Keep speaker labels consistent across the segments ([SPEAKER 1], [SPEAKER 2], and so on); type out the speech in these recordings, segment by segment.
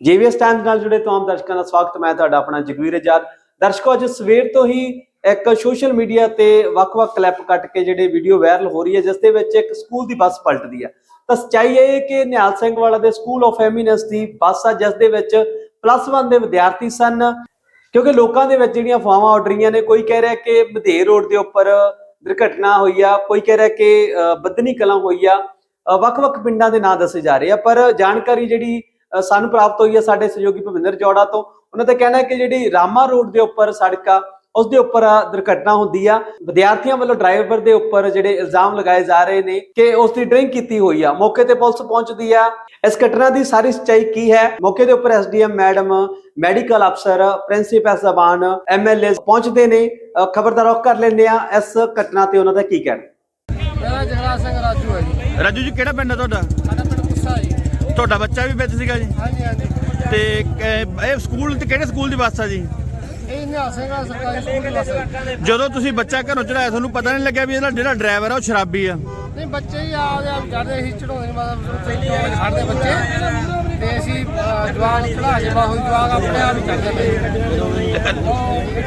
[SPEAKER 1] ਜੀਵੀਐਸ Times ਨਾਲ ਜੁੜੇ ਤਮਾਮ ਦਰਸ਼ਕਾਂ ਦਾ ਸਵਾਗਤ ਮੈਂ ਤੁਹਾਡਾ ਆਪਣਾ ਜਗਵੀਰ ਆਜ਼ਾਦ। ਦਰਸ਼ਕੋ ਅੱਜ ਸਵੇਰ ਤੋਂ ਹੀ ਇੱਕ ਸੋਸ਼ਲ ਮੀਡੀਆ ਤੇ ਵੱਖ-ਵੱਖ ਕਲਿੱਪ ਕੱਟ ਕੇ ਜਿਹੜੇ ਵੀਡੀਓ ਵਾਇਰਲ ਹੋ ਰਹੀ ਹੈ ਜਿਸ ਦੇ ਵਿੱਚ ਇੱਕ ਸਕੂਲ ਦੀ ਬੱਸ ਪਲਟਦੀ ਹੈ। ਤਾਂ ਸੱਚਾਈ ਇਹ ਹੈ ਕਿ ਨਿਹਾਲ ਸਿੰਘ ਵਾਲਾ ਦੇ ਸਕੂਲ ਆਫ ਐਮੀਨੈਂਸ ਦੀ ਬੱਸ ਆ ਜਿਸ ਦੇ ਵਿੱਚ ਪਲੱਸ 1 ਦੇ ਵਿਦਿਆਰਥੀ ਸਨ। ਕਿਉਂਕਿ ਲੋਕਾਂ ਦੇ ਵਿੱਚ ਜਿਹੜੀਆਂ ਅਫਵਾਹਾਂ ਉੱਡ ਰਹੀਆਂ ਨੇ ਕੋਈ ਕਹਿ ਰਿਹਾ ਕਿ ਮਧੇਰ ਰੋਡ ਦੇ ਉੱਪਰ ਦੁਰਘਟਨਾ ਹੋਈ ਆ ਕੋਈ ਕਹਿ ਰਿਹਾ ਕਿ ਅ, ਬੱਦਨੀ ਕਲਾਂ ਹੋਈ ਆ। ਵੱਖ-ਵੱਖ ਪਿੰਡਾਂ ਦੇ ਨਾਂ ਦੱਸੇ ਜਾ ਰਹੇ ਆ ਪਰ ਜਾਣਕਾਰੀ ਜਿਹੜੀ ਸਾਨੂੰ ਪ੍ਰਾਪਤ ਹੋਈ ਹੈ ਸਾਡੇ ਸਹਿਯੋਗੀ ਭਵਿੰਦਰ ਜੋੜਾ ਤੋਂ। ਉਹਨਾਂ ਦਾ ਕਹਿਣਾ ਹੈ ਕਿ ਜਿਹੜੀ ਰਾਮਾ ਰੋਡ ਦੇ ਉੱਪਰ ਸੜਕ ਉਸ ਦੇ ਉੱਪਰ ਦੁਰਘਟਨਾ ਹੁੰਦੀ ਆ। ਵਿਦਿਆਰਥੀਆਂ ਵੱਲੋਂ ਡਰਾਈਵਰ ਦੇ ਉੱਪਰ ਜਿਹੜੇ ਇਲਜ਼ਾਮ ਲਗਾਏ ਜਾ ਰਹੇ ਨੇ ਕਿ ਉਸ ਦੀ ਡਰਿੰਕ ਕੀਤੀ ਹੋਈ ਆ। ਮੌਕੇ ਤੇ ਪੁਲਿਸ ਪਹੁੰਚਦੀ ਆ। ਇਸ ਘਟਨਾ ਦੀ ਸਾਰੀ ਸੱਚਾਈ ਕੀ ਹੈ? ਮੌਕੇ ਦੇ ਉੱਪਰ ਐਸਡੀਐਮ ਮੈਡਮ ਮੈਡੀਕਲ ਅਫਸਰ ਪ੍ਰਿੰਸੀਪਲ ਜ਼ਬਾਨ ਐਮਐਲਏ ਪਹੁੰਚਦੇ ਨੇ। ਖਬਰ ਦਾ ਰੁਖ ਕਰ ਲੈਂਦੇ ਆ। ਇਸ ਘਟਨਾ ਤੇ ਉਹਨਾਂ ਦਾ ਕੀ ਕਹਿਣਾ?
[SPEAKER 2] ਮੇਰਾ ਜਗਰਾਜ ਸਿੰਘ ਰਾਜੂ ਹੈ ਜੀ।
[SPEAKER 3] ਰਾਜੂ ਜੀ ਕਿਹੜਾ ਪਿੰਡ ਹੈ ਤੁਹਾਡਾ?
[SPEAKER 2] ਸਾਡਾ ਪਿੰਡ ਗੁੱਸਾ ਜੀ।
[SPEAKER 3] ਤੁਹਾਡਾ ਬੱਚਾ ਵੀ ਵਿੱਚ ਸੀਗਾ ਜੀ?
[SPEAKER 2] ਹਾਂਜੀ ਹਾਂਜੀ।
[SPEAKER 3] ਤੇ ਕ- ਇਹ ਸਕੂਲ ਤੇ ਕਿਹੜੇ ਸਕੂਲ ਦੀ ਬੱਸ ਆ ਜੀ?
[SPEAKER 2] ਇਹ ਨਿਹਾਲ ਸਿੰਘ ਆ ਸਰਕਾਰੀ ਸਕੂਲ ਦੀ ਬੱਸ ਹੈ।
[SPEAKER 3] ਜਦੋਂ ਤੁਸੀਂ ਬੱਚਾ ਘਰੋਂ ਚੜਾਇਆ ਤੁਹਾਨੂੰ ਪਤਾ ਨਹੀਂ ਲੱਗਿਆ ਵੀ ਇਹਦਾ ਜਿਹੜਾ ਡਰਾਈਵਰ ਆ ਉਹ ਸ਼ਰਾਬੀ ਆ?
[SPEAKER 2] ਨਹੀਂ ਬੱਚੇ ਹੀ ਆਪਦੇ ਆਪ ਚੜਦੇ ਸੀ ਚੜਾਉਂਦੇ ਨਹੀਂ ਮਤਲਬ ਪਹਿਲੀ ਵਾਰ ਖੜਦੇ ਬੱਚੇ। ਤੇ ਅਸੀਂ ਅਹ, ਜਵਾਕ ਚੜਾ ਕੇ ਬਾਹੂ ਜਵਾਕ ਆਪਣੇ ਆਪ ਹੀ ਚੜਦੇ ਪਏ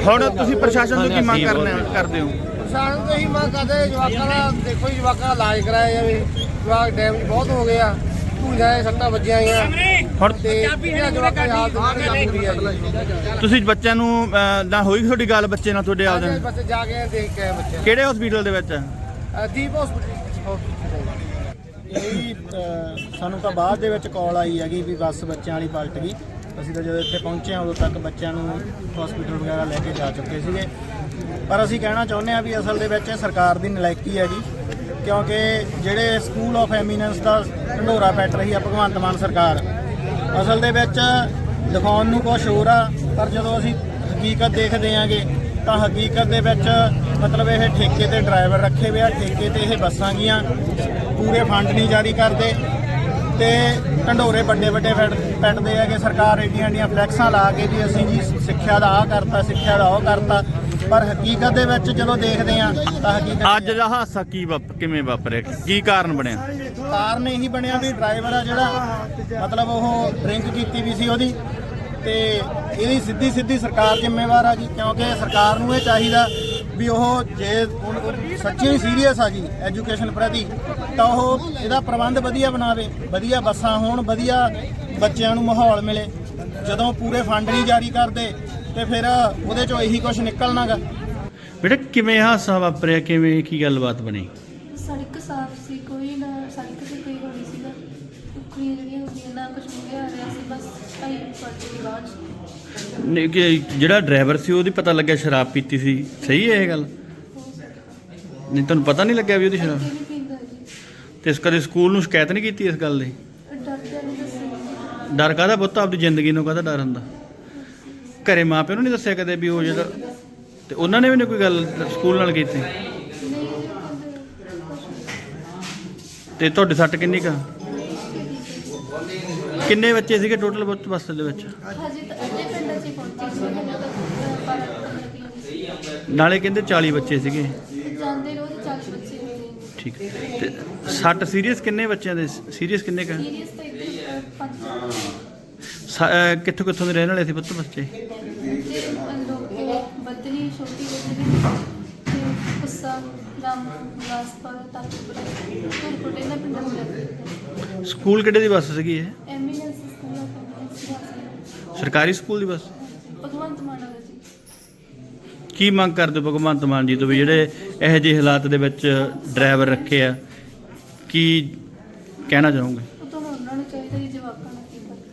[SPEAKER 3] ਹੁਣ ਤੁਸੀਂ ਪ੍ਰਸ਼ਾਸਨ ਤੋਂ ਕੀ ਮੰਗ ਕਰਨੇ ਕਰਦੇ ਹੋ?
[SPEAKER 2] ਪ੍ਰਸ਼ਾਸਨ ਤੋਂ ਹੀ ਮੰਗ ਕਰਦੇ ਜਵਾਕਾਂ ਦਾ ਦੇਖੋ ਜੀ ਜਵਾਕਾਂ ਦਾ ਇਲਾਜ ਕਰਾਇਆ ਜਾਵੇ। ਜਵਾਕ ਡੈਮੇਜ ਬਹੁਤ ਹੋ ਗਏ ਆ। ਧੂਆਂ ਦੇ ਸੱਟਾਂ ਵੱਜੀਆਂ ਆਈਆਂ।
[SPEAKER 3] ਹੁਣ
[SPEAKER 2] ਤੇ ਇਹਨਾਂ ਜਵਾਕਾਂ ਦੀ ਹਾਲਤ ਬਹੁਤ ਬੁਰੀ ਆ ਜੀ
[SPEAKER 3] ਤੁਸੀਂ ਬੱਚਿਆਂ ਨੂੰ ਅਹ, ਨਾ ਹੋਈ ਤੁਹਾਡੀ ਗੱਲ ਬੱਚੇ ਨਾਲ ਤੁਹਾਡੇ ਆਪਦੇ
[SPEAKER 2] ਬੱਚੇ ਜਾ ਕੇ ਦੇਖ ਕੇ ਆਏ ਬੱਚੇ
[SPEAKER 3] ਕਿਹੜੇ ਹਸਪੀਟਲ ਦੇ ਵਿੱਚ?
[SPEAKER 2] ਦੀਪ ਹਸਪੀਟਲ
[SPEAKER 4] ਇਹ ਸਾਨੂੰ ਤਾਂ ਬਾਅਦ ਦੇ ਵਿੱਚ ਕਾਲ ਆਈ ਹੈਗੀ ਵੀ ਬੱਸ ਬੱਚਿਆਂ ਵਾਲੀ ਪਲਟ ਗਈ। ਅਸੀਂ ਤਾਂ ਜਦੋਂ ਇੱਥੇ ਪਹੁੰਚੇ ਹਾਂ ਉਦੋਂ ਤੱਕ ਬੱਚਿਆਂ ਨੂੰ ਹਸਪੀਟਲ ਵਗੈਰਾ ਲੈ ਕੇ ਜਾ ਚੁੱਕੇ ਸੀਗੇ। ਪਰ ਅਸੀਂ ਕਹਿਣਾ ਚਾਹੁੰਦੇ ਹਾਂ ਵੀ ਅਸਲ ਦੇ ਵਿੱਚ ਇਹ ਸਰਕਾਰ ਦੀ ਨਲਾਇਕੀ ਹੈਗੀ। ਕਿਉਂਕਿ ਜਿਹੜੇ ਸਕੂਲ ਆਫ ਐਮੀਨੈਂਸ ਦਾ ਢੰਡੋਰਾ ਪੈਟ ਰਹੀ ਆ ਭਗਵੰਤ ਮਾਨ ਸਰਕਾਰ, ਅਸਲ ਦੇ ਵਿੱਚ ਦਿਖਾਉਣ ਨੂੰ ਕੁਛ ਹੋਰ ਆ, ਪਰ ਜਦੋਂ ਅਸੀਂ ਹਕੀਕਤ ਦੇਖਦੇ ਆਂਗੇ, ਤਾਂ ਹਕੀਕਤ ਦੇ ਵਿੱਚ ਮਤਲਬ ਇਹ ਠੇਕੇ ਤੇ ਡਰਾਈਵਰ ਰੱਖੇ ਹੋਏ ਆ, ਠੇਕੇ ਤੇ ਇਹ ਬੱਸਾਂ ਗੀਆਂ, ਪੂਰੇ ਫੰਡ ਨਹੀਂ ਜਾਰੀ ਕਰਦੇ, ਤੇ ਢੰਡੋਰੇ ਵੱਡੇ ਵੱਡੇ ਪੈਟ- ਪੈਟਦੇ ਆ ਕਿ ਸਰਕਾਰ ਏਡੀਆਂ ਏਡੀਆਂ ਫਲੈਕਸਾਂ ਲਾ ਕੇ ਵੀ ਅਸੀਂ ਜੀ ਸਿੱਖਿਆ ਦਾ ਆਹ ਕਰਤਾ, ਸਿੱਖਿਆ ਦਾ ਉਹ ਕਰਤਾ ਪਰ ਹਕੀਕਤ ਦੇ ਵਿੱਚ ਜਦੋਂ ਦੇਖਦੇ ਆ ਤਾਂ ਹਕੀਕਤ
[SPEAKER 3] ਅੱਜ ਦਾ ਹਾਦਸਾ ਕੀ ਵਾਪ ਕਿਵੇਂ ਵਾਪਰਿਆ? ਕੀ ਕਾਰਨ ਬਣਿਆ?
[SPEAKER 4] ਕਾਰਨ ਇਹੀ ਬਣਿਆ ਵੀ ਡਰਾਈਵਰ ਆ ਜਿਹੜਾ ਮਤਲਬ ਉਹ ਡਰਿੰਕ ਕੀਤੀ ਵੀ ਸੀ ਉਹਦੀ ਤੇ ਇਹਦੀ ਸਿੱਧੀ ਸਿੱਧੀ ਸਰਕਾਰ ਜ਼ਿੰਮੇਵਾਰ ਆ ਜੀ ਕਿਉਂਕਿ ਸਰਕਾਰ ਨੂੰ ਇਹ ਚਾਹੀਦਾ ਵੀ ਉਹ ਜੇ ਹੁਣ ਉਹ ਸੱਚੀ ਸੀਰੀਅਸ ਆ ਜੀ ਐਜੂਕੇਸ਼ਨ ਪ੍ਰਤੀ ਤਾਂ ਉਹ ਇਹਦਾ ਪ੍ਰਬੰਧ ਵਧੀਆ ਬਣਾਵੇ ਵਧੀਆ ਬੱਸਾਂ ਹੋਣ ਵਧੀਆ ਬੱਚਿਆਂ ਨੂੰ ਮਾਹੌਲ ਮਿਲੇ। ਜਦੋਂ ਪੂਰੇ ਫੰਡ ਨਹੀਂ ਜਾਰੀ ਕਰਦੇ ਤੇ ਫਿਰ ਉਹਦੇ ਚੋਂ ਇਹੀ ਕੁਝ ਨਿਕਲਣਾਗਾ।
[SPEAKER 3] ਬੇਟਾ ਕਿਵੇਂ ਹਾਦਸਾ ਵਾਪਰਿਆ? ਕਿਵੇਂ ਕੀ ਗੱਲਬਾਤ ਬਣੀ?
[SPEAKER 5] ਸੜਕ ਸਾਫ਼ ਸੀ ਕੋਈ ਨਾ ਸੜਕ ਤੇ ਕੋਈ ਹੋਣੀ ਸੀਗਾ। ਉਖੜੀਆਂ ਜਿਹੜੀਆਂ ਹੁੰਦੀਆਂ ਨਾ ਕੁਝ ਮੁੰਗਿਆ ਆ ਰਿਹਾ ਸੀ ਬਸ ਭਾਈ ਪੱਟ ਦੀ ਬਾਅਦ
[SPEAKER 3] ਨਹੀਂ ਕਿ ਜਿਹੜਾ ਡਰਾਈਵਰ ਸੀ ਉਹਦੀ ਪਤਾ ਲੱਗਿਆ ਸ਼ਰਾਬ ਪੀਤੀ ਸੀ। ਸਹੀ ਹੈ ਇਹ ਗੱਲ? ਨਹੀਂ ਤੁਹਾਨੂੰ ਪਤਾ ਨਹੀਂ ਲੱਗਿਆ ਵੀ ਉਹਦੀ ਸ਼ਰਾਬ?
[SPEAKER 5] ਨਹੀਂ ਪੀਂਦਾ ਜੀ।
[SPEAKER 3] ਤੇ ਇਸ ਕਦੇ ਸਕੂਲ ਨੂੰ ਸ਼ਿਕਾਇਤ ਨਹੀਂ ਕੀਤੀ ਇਸ ਗੱਲ ਦੀ?
[SPEAKER 5] ਦੱਸਿਆ
[SPEAKER 3] ਡਰ ਕਾਹਦਾ ਪੁੱਤ? ਆਪਦੀ ਜ਼ਿੰਦਗੀ ਨੂੰ ਕਾਹਦਾ ਡਰ ਹੁੰਦਾ? ਘਰੇ ਮਾਪਿਆਂ ਨੂੰ ਨਹੀਂ ਦੱਸਿਆ ਕਦੇ ਵੀ ਉਹ ਜਿਹੜਾ ਤੇ ਉਹਨਾਂ ਨੇ ਵੀ ਨਹੀਂ ਕੋਈ ਗੱਲ ਸਕੂਲ ਨਾਲ ਕੀਤੀ। ਤੇ ਤੁਹਾਡੇ ਸੱਟ ਕਿੰਨੀ ਕਾ ਕਿੰਨੇ ਬੱਚੇ ਸੀਗੇ ਟੋਟਲ ਬੱਸ ਦੇ ਵਿੱਚ?
[SPEAKER 5] ਹਜੇ ਤਾਂ ਅੱਧੇ ਪਿੰਡ ਪਹੁੰਚੇ ਸੀ
[SPEAKER 3] ਨਾਲੇ ਕਹਿੰਦੇ 40 ਬੱਚੇ ਸੀਗੇ।
[SPEAKER 5] ਜਾਂਦੇ ਰੋਜ਼ 40 ਬੱਚੇ ਹੁੰਦੇ ਨੇ
[SPEAKER 3] ਠੀਕ। ਤੇ ਸੱਟ ਸੀਰੀਅਸ ਕਿੰਨੇ ਬੱਚਿਆਂ ਦੇ? ਸੀਰੀਅਸ ਕਿੰਨੇ ਕਾ
[SPEAKER 5] ਸੀਰੀਅਸ ਤਾਂ ਇੱਧਰ ਪੰਜ
[SPEAKER 3] ਕਿੱਥੋਂ ਕਿੱਥੋਂ ਦੇ ਰਹਿਣ ਵਾਲੇ ਸੀ ਪੁੱਤ ਬੱਚੇ?
[SPEAKER 5] ਤੇ ਲੋਕ ਬਦਨੀ ਛੋਟੀ ਬਦਨੀ ਤੇ ਕੁੱਸਾ ਰਾਮ ਗਾਸਪਰ ਤਾਕਪੁਰ ਤੁਰਕੋਟ ਇਹਨਾਂ ਪਿੰਡਾਂ ਨੂੰ
[SPEAKER 3] ਸਕੂਲ ਕਿਹੜੇ ਦੀ ਬੱਸ ਸੀਗੀ ਇਹ?
[SPEAKER 5] ਐਮੀਨੈਂਸ ਸਕੂਲ ਆਫ
[SPEAKER 3] ਸਰਕਾਰੀ ਸਕੂਲ ਦੀ ਬੱਸ?
[SPEAKER 5] ਭਗਵੰਤ ਮਾਨ ਵਾਲਾ ਜੀ
[SPEAKER 3] ਕੀ ਮੰਗ ਕਰਦੇ ਹੋ ਭਗਵੰਤ ਮਾਨ ਜੀ ਤੋਂ ਵੀ ਜਿਹੜੇ ਇਹੋ ਜਿਹੇ ਹਾਲਾਤ ਦੇ ਵਿੱਚ ਡਰਾਈਵਰ ਰੱਖੇ ਆ? ਕੀ ਕਹਿਣਾ ਚਾਹੋਗੇ?
[SPEAKER 5] ਉਹ ਤਾਂ ਉਹਨਾਂ ਨੂੰ ਚਾਹੀਦਾ ਜੀ ਜਵਾਕਾਂ ਨੂੰ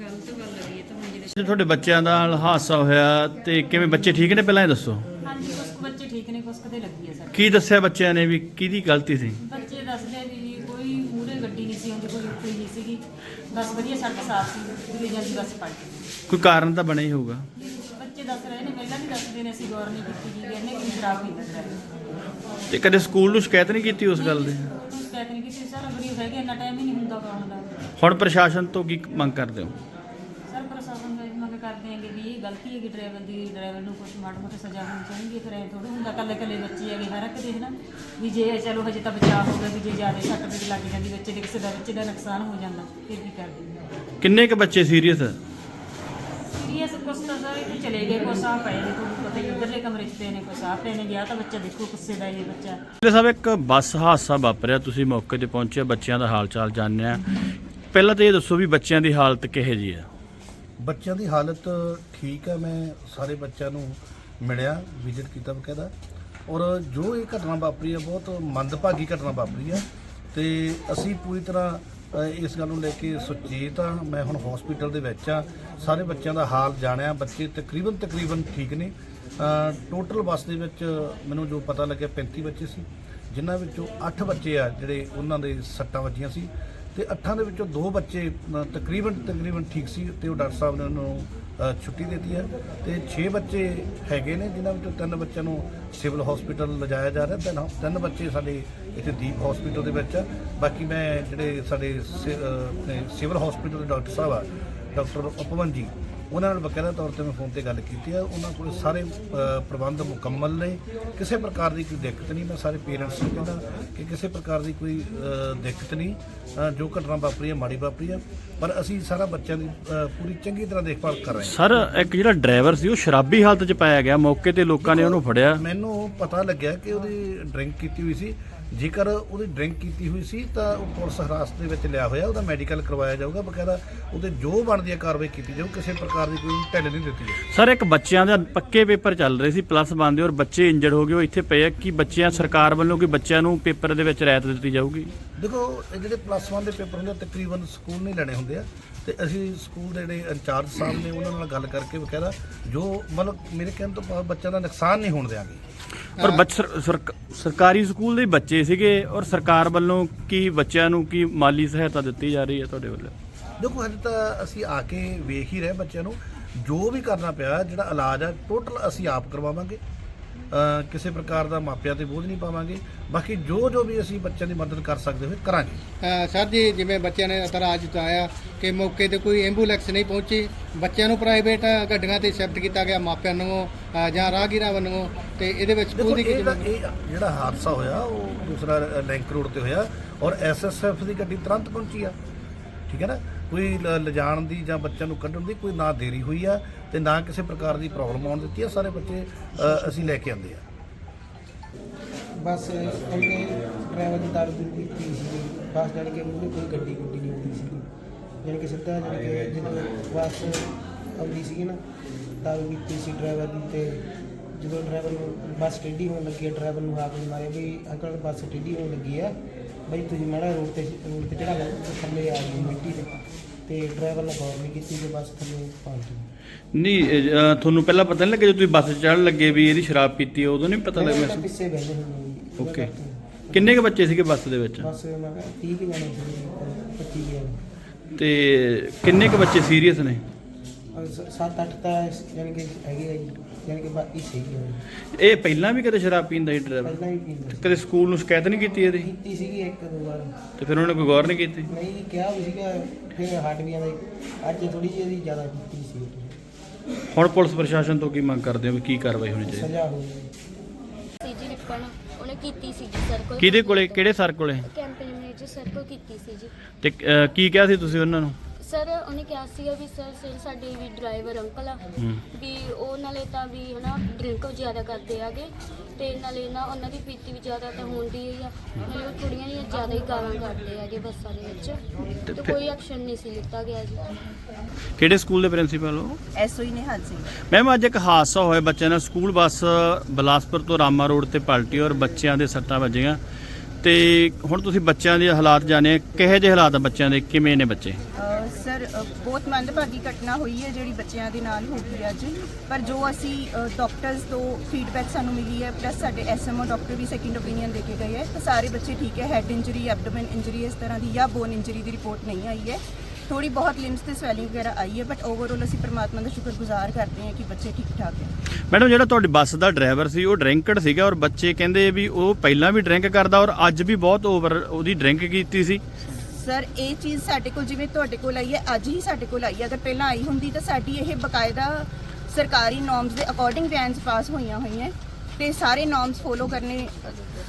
[SPEAKER 3] ਜੇ ਤੁਹਾਡੇ ਬੱਚਿਆਂ ਦਾ ਹਾਦਸਾ ਹੋਇਆ ਤੇ ਕਿਵੇਂ ਬੱਚੇ ਠੀਕ ਨੇ ਪਹਿਲਾਂ ਇਹ ਦੱਸੋ?
[SPEAKER 6] ਹਾਂਜੀ ਕੁਛ ਕੁ ਬੱਚੇ ਠੀਕ ਨੇ ਕੁਛ ਕੁ ਦੇ ਲੱਗੀ ਹੈ ਸਰ।
[SPEAKER 3] ਕੀ ਦੱਸਿਆ ਬੱਚਿਆਂ ਨੇ ਵੀ ਕਿਹਦੀ ਗਲਤੀ ਸੀ?
[SPEAKER 6] ਬੱਚੇ ਦੱਸਦੇ ਵੀ ਜੀ ਕੋਈ ਮੂਹਰੇ ਗੱਡੀ ਨਹੀਂ ਸੀ ਹੁੰਦੀ ਕੋਈ ਉੱਤੇ ਨਹੀਂ ਸੀਗੀ। ਬਸ ਵਧੀਆ ਸੜਕ ਸਾਫ਼ ਸੀ ਦੂਜੀ ਜਲਦੀ ਬੱਸ ਪਲਟ ਗਈ।
[SPEAKER 3] ਕੋਈ ਕਾਰਨ ਤਾਂ ਬਣਿਆ ਹੀ ਹੋਊਗਾ।
[SPEAKER 6] ਬੱਚੇ ਦੱਸ ਰਹੇ ਨੇ ਪਹਿਲਾਂ ਵੀ ਦੱਸਦੇ ਨੇ ਅਸੀਂ ਗੌਰ ਨਹੀਂ ਕੀਤੀ ਜੀ ਇਹਨੇ ਕਿ ਸ਼ਰਾਬ ਪੀਂਦਾ ਡਰਾਈਵਰ
[SPEAKER 3] ਤੇ ਕਦੇ ਸਕੂਲ ਨੂੰ ਸ਼ਿਕਾਇਤ ਨਹੀਂ ਕੀਤੀ ਉਸ ਗੱਲ ਦੀ?
[SPEAKER 6] ਸ਼ਿਕਾਇਤ ਨਹੀਂ ਕੀਤੀ। ਸਰ ਗਰੀਬ ਹੈਗੇ ਇੰਨਾ ਟਾਈਮ ਹੀ ਨਹੀਂ ਹੁੰਦਾ ਕਰਾਉਣ ਦਾ।
[SPEAKER 3] ਹੁਣ ਪ੍ਰਸ਼ਾਸਨ ਤੋਂ ਕੀ ਮੰਗ ਕਰਦੇ ਹੋ
[SPEAKER 6] ਸਰ ਪ੍ਰਸ਼ਾਸਨ ਦਾ ਇਹ ਮੰਗ ਕਰਦੇ ਆਂਗੇ ਵੀ ਇਹ ਗਲਤੀ ਹੈਗੀ ਡਰਾਈਵਰ ਦੀ ਡਰਾਈਵਰ ਨੂੰ ਕੁਝ ਮਾੜਾ ਮੋਟਾ ਸਜ਼ਾ ਹੋਣੀ ਚਾਹੀਦੀ ਹੈ ਫਿਰ ਐ ਥੋੜਾ ਹੁੰਦਾ ਕੱਲੇ ਕੱਲੇ ਬੱਚੇ ਹੈਗੇ ਹਰ ਇੱਕ ਦੇਖਣਾ ਵੀ ਜੇ ਚਲੋ ਹਜੇ ਤਾਂ ਬਚਾਅ ਹੋ ਗਿਆ ਵੀ ਜੇ ਜ਼ਿਆਦਾ ਸੱਟ ਪੇਟ ਲੱਗ ਜਾਂਦੀ ਬੱਚੇ ਦੇ ਕਿਸੇ ਦਾ ਬੱਚੇ ਦਾ ਨੁਕਸਾਨ ਹੋ ਜਾਂਦਾ ਫਿਰ ਕੀ ਕਰਦੇ
[SPEAKER 3] ਕਿੰਨੇ ਕ ਬੱਚੇ ਸੀਰੀਅਸ?
[SPEAKER 6] ਸੀਰੀਅਸ ਕੁਛ ਤਾਂ ਸਾਰੇ ਇੱਥੇ ਚਲੇ ਗਏ ਕੁਛ ਆ ਪਏ ਨੇ ਤੁਹਾਨੂੰ ਪਤਾ ਹੀ ਉਧਰਲੇ ਕਮਰੇ 'ਚ ਪਏ ਨੇ ਕੁਛ ਆ ਪਏ ਨੇ ਗਿਆ ਤਾਂ ਬੱਚਾ ਦੇਖੋ ਕਿੱਸੇ ਦਾ ਇਹ ਬੱਚਾ।
[SPEAKER 3] ਤੇ ਸਾਹਿਬ ਇੱਕ ਬੱਸ ਹਾਦਸਾ ਵਾਪਰਿਆ ਤੁਸੀਂ ਮੌਕੇ ਤੇ ਪਹੁੰਚੇ ਬੱਚਿਆਂ ਦਾ ਹਾਲ ਚਾਲ ਜਾਣਿਆ। ਪਹਿਲਾਂ ਤਾਂ ਇਹ ਦੱਸੋ ਵੀ ਬੱਚਿਆਂ ਦੀ ਹਾਲਤ ਕਿਹੋ ਜੀ ਹੈ?
[SPEAKER 7] ਬੱਚਿਆਂ ਦੀ ਹਾਲਤ ਠੀਕ ਹੈ, ਮੈਂ ਸਾਰੇ ਬੱਚਿਆਂ ਨੂੰ ਮਿਲਿਆ ਵਿਜ਼ਿਟ ਕੀਤਾ ਬਕਾਇਦਾ। ਔਰ ਜੋ ਇਹ ਘਟਨਾ ਵਾਪਰੀ ਹੈ, ਬਹੁਤ ਮੰਦਭਾਗੀ ਘਟਨਾ ਵਾਪਰੀ ਹੈ। ਤੇ ਅਸੀਂ ਪੂਰੀ ਤਰ੍ਹਾਂ ਇਸ ਗੱਲ ਨੂੰ ਲੈ ਕੇ ਸੁਚੇਤ ਹਾਂ। ਮੈਂ ਹੁਣ ਹਸਪੀਟਲ ਦੇ ਵਿੱਚ ਆ ਸਾਰੇ ਬੱਚਿਆਂ ਦਾ ਹਾਲ ਜਾਣਿਆ। ਬੱਚੇ ਤਕਰੀਬਨ ਤਕਰੀਬਨ ਠੀਕ ਨੇ। ਟੋਟਲ ਬੱਸ ਦੇ ਵਿੱਚ ਮੈਨੂੰ ਜੋ ਪਤਾ ਲੱਗਿਆ 35 ਬੱਚੇ ਸੀ। ਜਿਨ੍ਹਾਂ ਵਿੱਚੋਂ 8 ਬੱਚੇ ਆ, ਜਿਹੜੇ ਉਹਨਾਂ ਦੇ ਸੱਟਾਂ ਵੱਜੀਆਂ ਸੀ। ਤੇ ਅੱਠਾਂ ਦੇ ਵਿੱਚੋਂ ਦੋ ਬੱਚੇ ਅ, ਤਕਰੀਬਨ ਤਕਰੀਬਨ ਠੀਕ ਸੀ ਤੇ ਉਹ ਡਾਕਟਰ ਸਾਹਿਬ ਨੇ ਉਹਨਾਂ ਨੂੰ ਅ, ਛੁੱਟੀ ਦੇ ਦਿੱਤੀ ਹੈ। ਤੇ 6 ਬੱਚੇ ਹੈਗੇ ਨੇ ਜਿਨ੍ਹਾਂ ਵਿੱਚੋਂ ਤਿੰਨ ਬੱਚਿਆਂ ਨੂੰ ਸਿਵਲ ਹਸਪੀਟਲ ਲਿਜਾਇਆ ਜਾ ਰਿਹਾ। ਤਿੰਨ ਤਿੰਨ ਬੱਚੇ ਸਾਡੇ ਇੱਥੇ ਦੀਪ ਹਸਪੀਟਲ ਦੇ ਵਿੱਚ ਆ। ਬਾਕੀ ਮੈਂ ਜਿਹੜੇ ਸਾਡੇ ਸਿ- ਅ, ਆਪਣੇ ਸਿਵਲ ਹਸਪੀਟਲ ਦੇ ਡਾਕਟਰ ਸਾਹਿਬ ਆ ਡਾਕਟਰ ਉਪਵਨ ਜੀ ਉਹਨਾਂ ਨਾਲ ਬਕਾਇਦਾ ਤੌਰ ਤੇ ਮੈਂ ਫੋਨ ਤੇ ਗੱਲ ਕੀਤੀ ਆ। ਉਹਨਾਂ ਕੋਲ ਸਾਰੇ ਪ੍ਰਬੰਧ ਮੁਕੰਮਲ ਨੇ। ਕਿਸੇ ਪ੍ਰਕਾਰ ਦੀ ਕੋਈ ਦਿੱਕਤ ਨਹੀਂ। ਮੈਂ ਸਾਰੇ ਪੇਰੈਂਟਸ ਨੂੰ ਕਹਿੰਦਾ ਕਿ ਕਿਸੇ ਪ੍ਰਕਾਰ ਦੀ ਕੋਈ ਦਿੱਕਤ ਨਹੀਂ। ਜੋ ਘਟਨਾ ਵਾਪਰੀ ਹੈ ਮਾੜੀ ਵਾਪਰੀ ਹੈ ਪਰ ਅਸੀਂ ਸਾਰਾ ਬੱਚਿਆਂ ਦੀ ਪੂਰੀ ਚੰਗੀ ਤਰ੍ਹਾਂ ਦੇਖਭਾਲ ਕਰ ਰਹੇ ਹਾਂ।
[SPEAKER 3] ਸਰ ਇੱਕ ਜਿਹੜਾ ਡਰਾਈਵਰ ਸੀ ਉਹ ਸ਼ਰਾਬੀ ਹਾਲਤ 'ਚ ਪਾਇਆ ਗਿਆ। ਮੌਕੇ ਤੇ ਲੋਕਾਂ ਨੇ ਉਹਨੂੰ ਫੜਿਆ।
[SPEAKER 7] ਮੈਨੂੰ ਪਤਾ ਲੱਗਿਆ ਕਿ ਉਹਦੀ ਡਰਿੰਕ ਕੀਤੀ ਹੋਈ ਸੀ। ਜੇਕਰ ਉਹਦੀ ਡਰਿੰਕ ਕੀਤੀ ਹੋਈ ਸੀ ਤਾਂ ਉਹ ਪੁਲਿਸ ਹਿਰਾਸਤ ਦੇ ਵਿੱਚ ਲਿਆ ਹੋਇਆ ਉਹਦਾ ਮੈਡੀਕਲ ਕਰਵਾਇਆ ਜਾਊਗਾ ਬਕਾਇਦਾ ਉਹਦੇ ਜੋ ਬਣਦੀ ਹੈ ਕਾਰਵਾਈ ਕੀਤੀ ਜਾਊ ਕਿਸੇ ਪ੍ਰਕਾਰ ਦੀ ਕੋਈ ਢਿੱਲ ਨਹੀਂ ਦਿੱਤੀ ਜਾਊ।
[SPEAKER 3] ਸਰ ਇੱਕ ਬੱਚਿਆਂ ਦਾ ਪੱਕੇ ਪੇਪਰ ਚੱਲ ਰਹੇ ਸੀ ਪਲੱਸ ਬੰਦੇ ਔਰ ਬੱਚੇ ਇੰਜਰਡ ਹੋ ਗਏ ਉਹ ਇੱਥੇ ਪਏ ਆ ਕਿ ਬੱਚਿਆਂ ਸਰਕਾਰ ਵੱਲੋਂ ਕਿ ਬੱਚਿਆਂ ਨੂੰ ਪੇਪਰ ਦੇ ਵਿੱਚ ਰਾਇਤ ਦਿੱਤੀ ਜਾਊਗੀ?
[SPEAKER 7] ਦੇਖੋ ਇਹ ਜਿਹੜੇ ਪਲੱਸ 1 ਦੇ ਪੇਪਰ ਹੁੰਦੇ ਤਕਰੀਬਨ ਸਕੂਲ ਨਹੀਂ ਲੈਣੇ ਹੁੰਦੇ ਆ ਤੇ ਅਸੀਂ ਸਕੂਲ ਦੇ ਜਿਹੜੇ ਇੰਚਾਰਜ ਸਾਹਿਬ ਨੇ ਉਹਨਾਂ ਨਾਲ ਗੱਲ ਕਰਕੇ ਬਕਾਇਦਾ ਜੋ ਮਤਲਬ ਮੇਰੇ ਕਹਿਣ ਤੋਂ ਬੱਚਿਆਂ ਦਾ ਨੁਕਸਾਨ ਨਹੀਂ ਹੋਣ ਦਿਆਂਗੇ।
[SPEAKER 3] ਔਰ ਬੱਚ- ਸਰਕਾਰੀ ਸਕੂਲ ਦੇ ਬੱਚੇ ਸੀਗੇ ਔਰ ਸਰਕਾਰ ਵੱਲੋਂ ਕੀ ਬੱਚਿਆਂ ਨੂੰ ਕੀ ਮਾਲੀ ਸਹਾਇਤਾ ਦਿੱਤੀ ਜਾ ਰਹੀ ਹੈ ਤੁਹਾਡੇ ਵੱਲੋਂ?
[SPEAKER 7] ਦੇਖੋ, ਅੱਜ ਤਾਂ ਅਸੀਂ ਆ ਕੇ ਵੇਖ ਹੀ ਰਹੇ ਬੱਚਿਆਂ ਨੂੰ। ਜੋ ਵੀ ਕਰਨਾ ਪਿਆ, ਜਿਹੜਾ ਇਲਾਜ ਆ ਟੋਟਲ ਅਸੀਂ ਆਪ ਕਰਵਾਵਾਂਗੇ। ਕਿਸੇ ਪ੍ਰਕਾਰ ਦਾ ਮਾਪਿਆਂ ਤੇ ਬੋਝ ਨਹੀਂ ਪਾਵਾਂਗੇ। ਬਾਕੀ ਜੋ ਜੋ ਵੀ ਅਸੀਂ ਬੱਚਿਆਂ ਦੀ ਮਦਦ ਕਰ ਸਕਦੇ ਹੋਏ ਕਰਾਂਗੇ।
[SPEAKER 4] ਸਰ ਜੀ ਜਿਵੇਂ ਬੱਚਿਆਂ ਨੇ ਇਤਰਾਜ਼ ਜਤਾਇਆ ਕਿ ਮੌਕੇ ਤੇ ਕੋਈ ਐਂਬੂਲੈਂਸ ਨਹੀਂ ਪਹੁੰਚੀ ਬੱਚਿਆਂ ਨੂੰ ਪ੍ਰਾਈਵੇਟ ਗੱਡੀਆਂ ਤੇ ਸ਼ਿਫਟ ਕੀਤਾ ਗਿਆ ਮਾਪਿਆਂ ਨੂੰ ਜਾਂ ਰਾਹਗੀਰਾਂ ਵੱਲੋਂ ਤੇ ਇਹਦੇ ਵਿੱਚ ਸਕੂਲ ਦੀ
[SPEAKER 7] ਜਿਹੜਾ ਹਾਦਸਾ ਹੋਇਆ ਉਹ ਦੂਸਰਾ ਲਿੰਕ ਰੋਡ ਤੇ ਹੋਇਆ ਔਰ ਐਸਐਸਐਫ ਦੀ ਗੱਡੀ ਤੁਰੰਤ ਪਹੁੰਚੀ ਆ। ਠੀਕ ਹੈ ਨਾ? ਕੋਈ ਲਿਜਾਣ ਦੀ ਜਾਂ ਬੱਚਿਆਂ ਨੂੰ ਕੱਢਣ ਦੀ ਕੋਈ ਨਾ ਦੇਰੀ ਹੋਈ ਆ। ਤੇ ਨਾ ਕਿਸੇ ਪ੍ਰਕਾਰ ਦੀ ਪ੍ਰੋਬਲਮ ਆਉਣ ਦਿੱਤੀ ਆ ਸਾਰੇ ਬੱਚੇ ਅ, ਅਸੀਂ ਲੈ ਕੇ ਆਂਦੇ ਆ।
[SPEAKER 8] ਬੱਸ ਉਹਨੇ ਡਰਾਈਵਰ ਦੀ ਦਾਰੂ ਦੂਰੂ ਪੀਤੀ ਸੀ। ਬੱਸ ਜਾਣੀ ਕਿ ਉਹਨੇ ਕੋਈ ਗੱਡੀ ਗੁੱਡੀ ਨਹੀਂ ਹੁੰਦੀ ਸੀ ਜਾਣੀ ਕਿ ਸਿੱਧਾ ਜਾਣੀ ਕਿ ਜਦੋਂ ਬੱਸ ਆਉਂਦੀ ਸੀ ਨਾ ਦਾਰੂ ਪੀਤੀ ਸੀ ਡਰਾਈਵਰ ਦੀ ਤੇ ਜਦੋਂ ਡਰਾਈਵਰ ਨੂੰ ਬੱਸ ਟੇਢੀ ਹੋਣ ਲੱਗੀ ਹੈ ਡਰਾਈਵਰ ਨੂੰ ਹਾਕ ਮਾਰੇ ਵੀ ਅੰਕਲ ਬੱਸ ਟੇਢੀ ਹੋਣ ਲੱਗੀ ਹੈ ਬਈ ਤੁਸੀਂ ਮਾੜਾ ਰੋਡ ਤੇ ਰੋਡ ਤੇ ਚੜਾ ਲਓ ਤੇ ਥੱਲੇ ਆ ਗਈ ਮਿੱਟੀ ਤੇ ਤੇ ਡਰਾਈਵਰ ਨੇ ਗੌਰ ਨਹੀਂ ਕੀਤੀ ਤੇ ਬੱਸ ਥੱਲੇ ਪਹੁੰਚ ਗਈ।
[SPEAKER 3] ਨਹੀਂ ਇਹ, ਅ, ਤੁਹਾਨੂੰ ਪਹਿਲਾਂ ਪਤਾ ਨਹੀਂ ਲੱਗਿਆ ਜਦੋਂ ਤੁਸੀਂ ਬੱਸ ਚੜ੍ਹਨ ਲੱਗੇ ਵੀ ਇਹਦੀ ਸ਼ਰਾਬ ਪੀਤੀ ਹੈ ਉਦੋਂ ਨਹੀਂ ਪਤਾ ਲੱਗਿਆ
[SPEAKER 8] ਤਾਂ ਪਿੱਛੇ ਹੁੰਦੇ।
[SPEAKER 3] ਕਿੰਨੇ ਕੁ ਬੱਚੇ ਸੀਗੇ ਬੱਸ ਦੇ ਵਿੱਚ?
[SPEAKER 8] ਬਸ ਮੈਂ ਕਿਹਾ 30 ਕੁ ਜਾਣੇ ਸੀ 25 ਜਾਣੇ।
[SPEAKER 3] ਤੇ ਕਿੰਨੇ ਕੁ ਬੱਚੇ ਸੀਰੀਅਸ ਨੇ?
[SPEAKER 8] ਔਰ ਸ- ਸੱਤ ਅੱਠ ਤਾਂ ਯਾਨੀ ਕਿ ਹੈਗੇ ਆ ਜੀ। ਯਾਨੀ ਕਿ ਬਾਕੀ ਸਹੀ ਹੈ
[SPEAKER 3] ਇਹ ਪਹਿਲਾਂ ਵੀ ਕਦੇ ਸ਼ਰਾਬ ਪੀਂਦਾ ਸੀ ਡਰਾਈਵਰ?
[SPEAKER 8] ਪਹਿਲਾਂ ਵੀ ਪੀਂਦਾ ਸੀ।
[SPEAKER 3] ਕਦੇ ਸਕੂਲ ਨੂੰ ਸ਼ਿਕਾਇਤ ਨਹੀਂ ਕੀਤੀ ਇਹਦੀ?
[SPEAKER 8] ਕੀਤੀ ਸੀਗੀ ਇੱਕ ਦੋ ਵਾਰ।
[SPEAKER 3] ਤੇ ਫਿਰ ਉਹਨੇ ਕੋਈ ਗੌਰ ਨਹੀਂ ਕੀਤੀ?
[SPEAKER 8] ਨਹੀਂ ਕਿਹਾ ਵੀ ਸੀਗਾ ਫਿਰ ਹਟ ਵੀ ਆਂਦਾ ਅੱਜ ਥੋੜੀ ਜਿਹੀ ਇਹਦੀ ਜ਼ਿਆਦਾ ਕੀਤੀ ਸੀ।
[SPEAKER 3] ਹੁਣ ਪੁਲਿਸ ਪ੍ਰਸ਼ਾਸਨ ਤੋਂ ਕੀ ਮੰਗ ਕਰਦੇ ਹੋ ਵੀ ਕੀ ਕਾਰਵਾਈ ਹੋਣੀ ਚਾਹੀਦੀ?
[SPEAKER 8] ਸਜ਼ਾ ਹੋਈ
[SPEAKER 9] ਸੀ ਜੀ ਰਿਪਨ ਉਹਨੇ ਕੀਤੀ ਸੀ ਜੀ ਸਰ ਕੋਲ।
[SPEAKER 3] ਕਿਹਦੇ ਕੋਲੇ? ਕਿਹੜੇ ਸਰ ਕੋਲੇ?
[SPEAKER 9] ਕੈਂਪੇਨ ਮੈਨੇਜਰ ਸਰ ਕੋਲ ਕੀਤੀ ਸੀ ਜੀ
[SPEAKER 3] ਤੇ ਕੀ ਕਿਹਾ ਸੀ ਤੁਸੀਂ ਉਹਨਾਂ ਨੂੰ?
[SPEAKER 9] ਸਰ ਉਹਨੇ ਕਿਹਾ ਸੀਗਾ ਵੀ ਸਰ ਸਰ ਸਾਡੇ ਵੀ ਡਰਾਈਵਰ ਅੰਕਲ ਆ। ਵੀ ਉਹ ਨਾਲੇ ਤਾਂ ਵੀ ਹਨਾ ਡਰਿੰਕ ਜ਼ਿਆਦਾ ਕਰਦੇ ਆਗੇ ਤੇ ਨਾਲੇ ਨਾ ਉਹਨਾਂ ਦੀ ਪੀਤੀ ਵੀ ਜ਼ਿਆਦਾ ਤਾਂ ਹੁੰਦੀ ਹੀ ਆ। ਨਾਲੇ ਉਹ ਕੁੜੀਆਂ ਹੀ ਜ਼ਿਆਦਾ ਹੀ ਗਾਲਾਂ ਕੱਢਦੇ ਆਗੇ ਬੱਸਾਂ ਦੇ ਵਿੱਚ। ਤੇ ਕੋਈ ਐਕਸ਼ਨ ਨਹੀਂ ਸੀ ਲਿੱਤਾ ਗਿਆ ਜੀ।
[SPEAKER 3] ਕਿਹੜੇ ਸਕੂਲ ਦੇ ਪ੍ਰਿੰਸੀਪਲ ਹੋ?
[SPEAKER 10] ਐਸਓਈ ਨਿਹਾਲ ਸਿੰਘ
[SPEAKER 3] ਮੈਮ ਅੱਜ ਇੱਕ ਹਾਦਸਾ ਹੋਇਆ ਬੱਚਿਆਂ ਨਾਲ ਸਕੂਲ ਬੱਸ ਬਲਾਸਪੁਰ ਤੋਂ ਰਾਮਾ ਰੋਡ ਤੇ ਪਲਟੀ ਔਰ ਬੱਚਿਆਂ ਦੇ ਸੱਟਾਂ ਵੱਜੀਆਂ। ਤੇ ਹੁਣ ਤੁਸੀਂ ਬੱਚਿਆਂ ਦੇ ਹਾਲਾਤ ਜਾਣੇ ਕਿਹੋ ਜਿਹੇ ਹਾਲਾਤ ਆ ਬੱਚਿਆਂ ਦੇ, ਕਿਵੇਂ ਨੇ ਬੱਚੇ?
[SPEAKER 10] ਸਰ ਬਹੁਤ ਮੰਦਭਾਗੀ ਘਟਨਾ ਹੋਈ ਹੈ ਜਿਹੜੀ ਬੱਚਿਆਂ ਦੇ ਨਾਲ ਹੋ ਗਈ ਅੱਜ। ਪਰ ਜੋ ਅਸੀਂ ਡਾਕਟਰਸ ਤੋਂ ਫੀਡਬੈਕ ਸਾਨੂੰ ਮਿਲੀ ਹੈ ਪਲੱਸ ਸਾਡੇ ਐਸਐਮਓ ਡਾਕਟਰ ਵੀ ਸੈਕਿੰਡ ਓਪੀਨੀਅਨ ਦੇ ਕੇ ਗਏ ਹੈ, ਤਾਂ ਸਾਰੇ ਬੱਚੇ ਠੀਕ ਹੈ ਹੈਡ ਇੰਜਰੀ ਐਬਡੋਮਨ ਇੰਜਰੀ ਇਸ ਤਰ੍ਹਾਂ ਦੀ ਜਾਂ ਬੋਨ ਇੰਜਰੀ ਦੀ ਰਿਪੋਰਟ ਨਹੀਂ ਆਈ ਹੈ। ਥੋੜੀ ਬਹੁਤ ਲਿੰਬਸ ਤੇ ਸਵੈਲਿੰਗ ਵਗੈਰਾ ਆਈ ਹੈ ਬਟ ਓਵਰਆਲ ਅਸੀਂ ਪਰਮਾਤਮਾ ਦਾ ਸ਼ੁਕਰਗੁਜ਼ਾਰ ਕਰਦੇ ਹਾਂ ਕਿ ਬੱਚੇ ਠੀਕ ਠਾਕ ਹੈ।
[SPEAKER 3] ਮੈਡਮ ਜਿਹੜਾ ਤੁਹਾਡੀ ਬੱਸ ਦਾ ਡਰਾਈਵਰ ਸੀ ਉਹ ਡਰਿੰਕਡ ਸੀਗਾ ਔਰ ਬੱਚੇ ਕਹਿੰਦੇ ਵੀ ਉਹ ਪਹਿਲਾਂ ਵੀ ਡਰਿੰਕ ਕਰਦਾ ਔਰ ਅੱਜ ਵੀ ਬਹੁਤ ਓਵਰ ਉਹਦੀ ਡਰਿੰਕ ਕੀਤੀ ਸੀ।
[SPEAKER 10] ਸਰ ਇਹ ਚੀਜ਼ ਸਾਡੇ ਕੋਲ ਜਿਵੇਂ ਤੁਹਾਡੇ ਕੋਲ ਆਈ ਹੈ ਅੱਜ ਹੀ ਸਾਡੇ ਕੋਲ ਆਈ ਹੈ। ਅਗਰ ਪਹਿਲਾਂ ਆਈ ਹੁੰਦੀ ਤਾਂ ਸਾਡੀ ਇਹ ਬਕਾਇਦਾ ਸਰਕਾਰੀ ਨੋਰਮਸ ਦੇ ਅਕੋਰਡਿੰਗ ਵੈਨਸ ਪਾਸ ਹੋਈਆਂ ਹੋਈਆਂ। ਤੇ ਸਾਰੇ ਨਾਰਮਸ ਫੋਲੋ ਕਰਨੇ